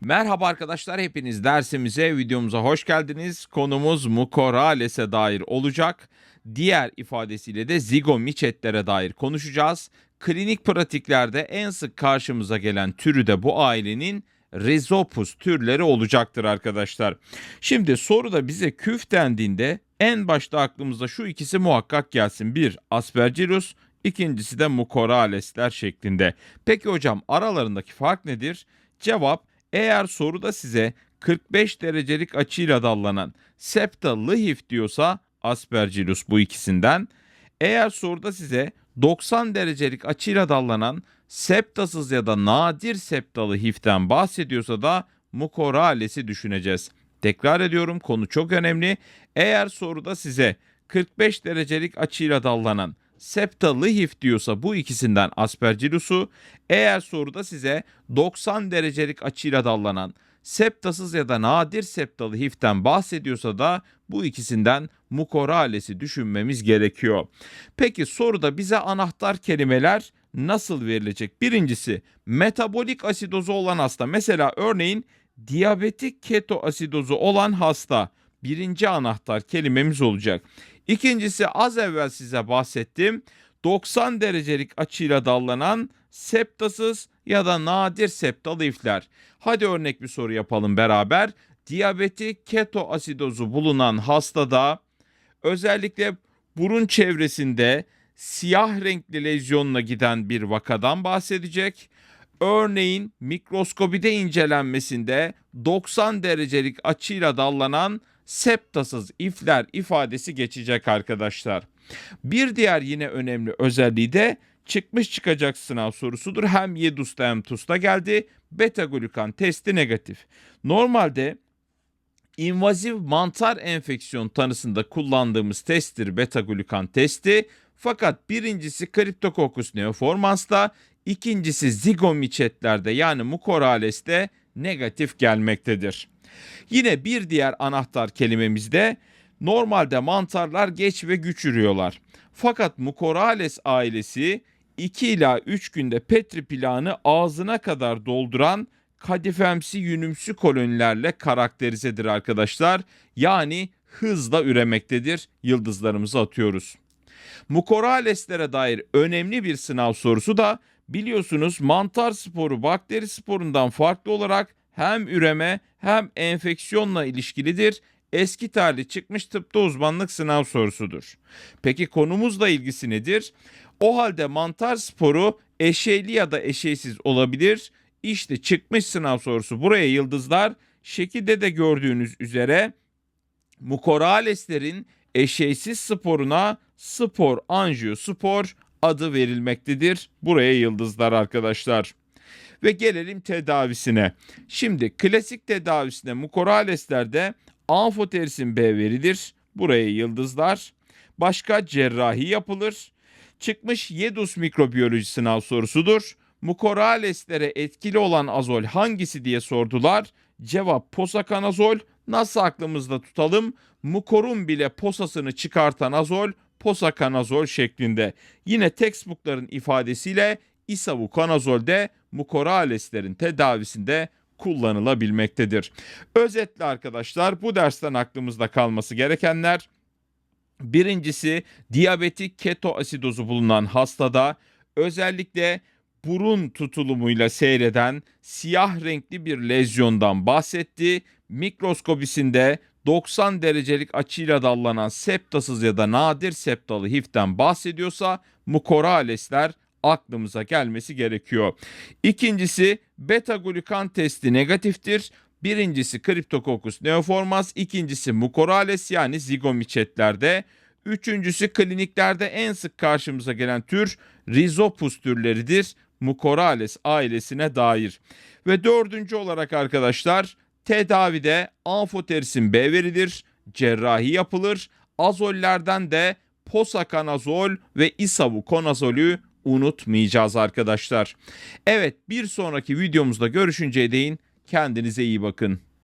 Merhaba arkadaşlar hepiniz dersimize videomuza hoş geldiniz. Konumuz mukorales'e dair olacak. Diğer ifadesiyle de zigomiçetlere dair konuşacağız. Klinik pratiklerde en sık karşımıza gelen türü de bu ailenin Rhizopus türleri olacaktır arkadaşlar. Şimdi soruda bize küf dendiğinde en başta aklımıza şu ikisi muhakkak gelsin. Bir Aspergillus, ikincisi de Mucorales'ler şeklinde. Peki hocam aralarındaki fark nedir? Cevap eğer soruda size 45 derecelik açıyla dallanan septa lihif diyorsa Aspergillus bu ikisinden. Eğer soruda size 90 derecelik açıyla dallanan septasız ya da nadir septalı hiften bahsediyorsa da Mucorales'i düşüneceğiz. Tekrar ediyorum konu çok önemli. Eğer soruda size 45 derecelik açıyla dallanan septalı hif diyorsa bu ikisinden Aspergillus'u, eğer soruda size 90 derecelik açıyla dallanan septasız ya da nadir septalı hiften bahsediyorsa da bu ikisinden Mucorales'i düşünmemiz gerekiyor. Peki soruda bize anahtar kelimeler nasıl verilecek? Birincisi metabolik asidozu olan hasta. Mesela örneğin diyabetik keto asidozu olan hasta. Birinci anahtar kelimemiz olacak. İkincisi az evvel size bahsettiğim 90 derecelik açıyla dallanan septasız ya da nadir septalı ifler. Hadi örnek bir soru yapalım beraber. Diyabetik keto asidozu bulunan hastada özellikle burun çevresinde siyah renkli lezyonla giden bir vakadan bahsedecek. Örneğin mikroskobide incelenmesinde 90 derecelik açıyla dallanan septasız ifler ifadesi geçecek arkadaşlar. Bir diğer yine önemli özelliği de çıkmış çıkacak sınav sorusudur. Hem Yedus'ta hem TUS'ta geldi. Beta glukan testi negatif. Normalde invaziv mantar enfeksiyon tanısında kullandığımız testtir beta glukan testi. Fakat birincisi Cryptococcus neoformans'ta, ikincisi zigomiçetlerde yani Mucorales'te negatif gelmektedir. Yine bir diğer anahtar kelimemizde normalde mantarlar geç ve güç ürüyorlar. Fakat Mucorales ailesi 2 ila 3 günde Petri plağını ağzına kadar dolduran kadifemsi yünümsü kolonilerle karakterizedir arkadaşlar. Yani hızla üremektedir. Yıldızlarımızı atıyoruz. Mucoraleslere dair önemli bir sınav sorusu da biliyorsunuz mantar sporu bakteri sporundan farklı olarak hem üreme hem enfeksiyonla ilişkilidir. Eski tarihli çıkmış tıpta uzmanlık sınav sorusudur. Peki konumuzla ilgisi nedir? O halde mantar sporu eşeyli ya da eşeysiz olabilir. İşte çıkmış sınav sorusu buraya yıldızlar. Şekilde de gördüğünüz üzere Mucoraleslerin eşeysiz sporuna spor anjiyospor adı verilmektedir. Buraya yıldızlar arkadaşlar. Ve gelelim tedavisine. Şimdi klasik tedavisine mukoraleslerde amfoterisin B verilir. Buraya yıldızlar. Başka cerrahi yapılır. Çıkmış Yedus mikrobiyoloji sınav sorusudur. Mukoraleslere etkili olan azol hangisi diye sordular. Cevap posakanazol. Nasıl aklımızda tutalım? Mukorun bile posasını çıkartan azol posakanazol şeklinde. Yine textbookların ifadesiyle isavukonazol de mukoraleslerin tedavisinde kullanılabilmektedir. Özetle arkadaşlar bu dersten aklımızda kalması gerekenler birincisi diyabetik keto asidozu bulunan hastada özellikle burun tutulumuyla seyreden siyah renkli bir lezyondan bahsetti. Mikroskobisinde 90 derecelik açıyla dallanan septasız ya da nadir septalı hiften bahsediyorsa mukoralesler aklımıza gelmesi gerekiyor. İkincisi beta glukan testi negatiftir. Birincisi Cryptococcus neoformans, ikincisi Mucorales yani zigomiçetlerde. Üçüncüsü kliniklerde en sık karşımıza gelen tür Rhizopus türleridir. Mucorales ailesine dair. Ve dördüncü olarak arkadaşlar tedavide amfoterisin B verilir, cerrahi yapılır. Azollerden de posakanazol ve isavukonazolü unutmayacağız arkadaşlar. Evet bir sonraki videomuzda görüşünceye değin kendinize iyi bakın.